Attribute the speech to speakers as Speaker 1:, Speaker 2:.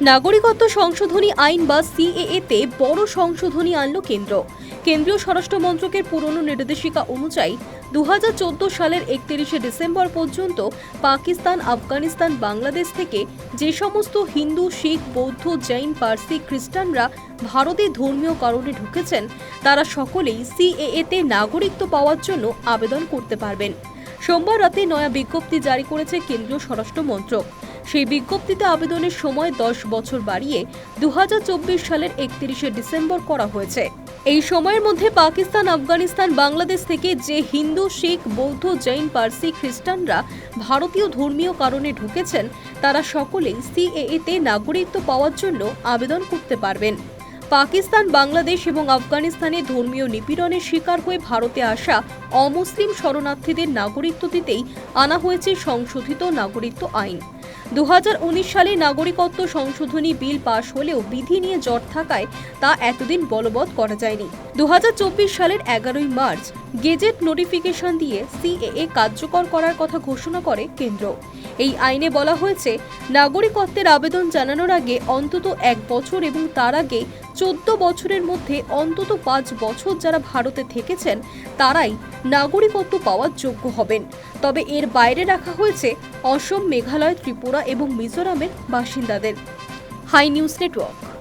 Speaker 1: নাগরিকত্ব সংশোধনী আইন বা সিএএ তে বড় সংশোধনী আনল কেন্দ্র। কেন্দ্রীয় স্বরাষ্ট্র মন্ত্রকের পুরনো নির্দেশিকা অনুযায়ী দু হাজার চোদ্দ সালের একত্রিশে ডিসেম্বর পর্যন্ত পাকিস্তান, আফগানিস্তান, বাংলাদেশ থেকে যে সমস্ত হিন্দু, শিখ, বৌদ্ধ, জৈন, পার্সি, খ্রিস্টানরা ভারতে ধর্মীয় কারণে ঢুকেছেন, তারা সকলেই সিএএ তে নাগরিকত্ব পাওয়ার জন্য আবেদন করতে পারবেন। সোমবার রাতে নয়া বিজ্ঞপ্তি জারি করেছে কেন্দ্রীয় স্বরাষ্ট্র মন্ত্রক। সেই বিজ্ঞপ্তিতে আবেদনের সময় দশ বছর বাড়িয়ে দু হাজার চব্বিশ সালের একত্রিশে ডিসেম্বর করা হয়েছে। এই সময়ের মধ্যে পাকিস্তান, আফগানিস্তান, বাংলাদেশ থেকে যে হিন্দু, শিখ, বৌদ্ধ, জৈন, পার্সি, খ্রিস্টানরা ভারতীয় ধর্মীয় কারণে ঢুকেছেন, তারা সকলেই সিএএ তে নাগরিকত্ব পাওয়ার জন্য আবেদন করতে পারবেন। পাকিস্তান, বাংলাদেশ এবং আফগানিস্তানে ধর্মীয় নিপীড়নের শিকার হয়ে ভারতে আসা অমুসলিম শরণার্থীদের নাগরিকত্ব দিতেই আনা হয়েছে সংশোধিত নাগরিকত্ব আইন। দু সালে নাগরিকত্ব সংশোধনী বিল পাশ হলেও বিধি নিয়ে জট থাকায় তা এতদিন বলবৎ করা যায়নি। দু হাজার চব্বিশ সালের এগারোই মার্চ গেজেট নোটিফিকেশন দিয়ে সিএএ কার্যকর করার কথা ঘোষণা করে কেন্দ্র। এই আইনে বলা হয়েছে, নাগরিকত্বের আবেদন জানানোর আগে অন্তত এক বছর এবং তার আগে চোদ্দ বছরের মধ্যে অন্তত পাঁচ বছর যারা ভারতে থেকেছেন, তারাই নাগরিকত্ব পাওয়ার যোগ্য হবেন। তবে এর বাইরে রাখা হয়েছে অসম, মেঘালয়, ত্রিপুরা এবং মিজোরামের বাসিন্দাদের। Hi news network.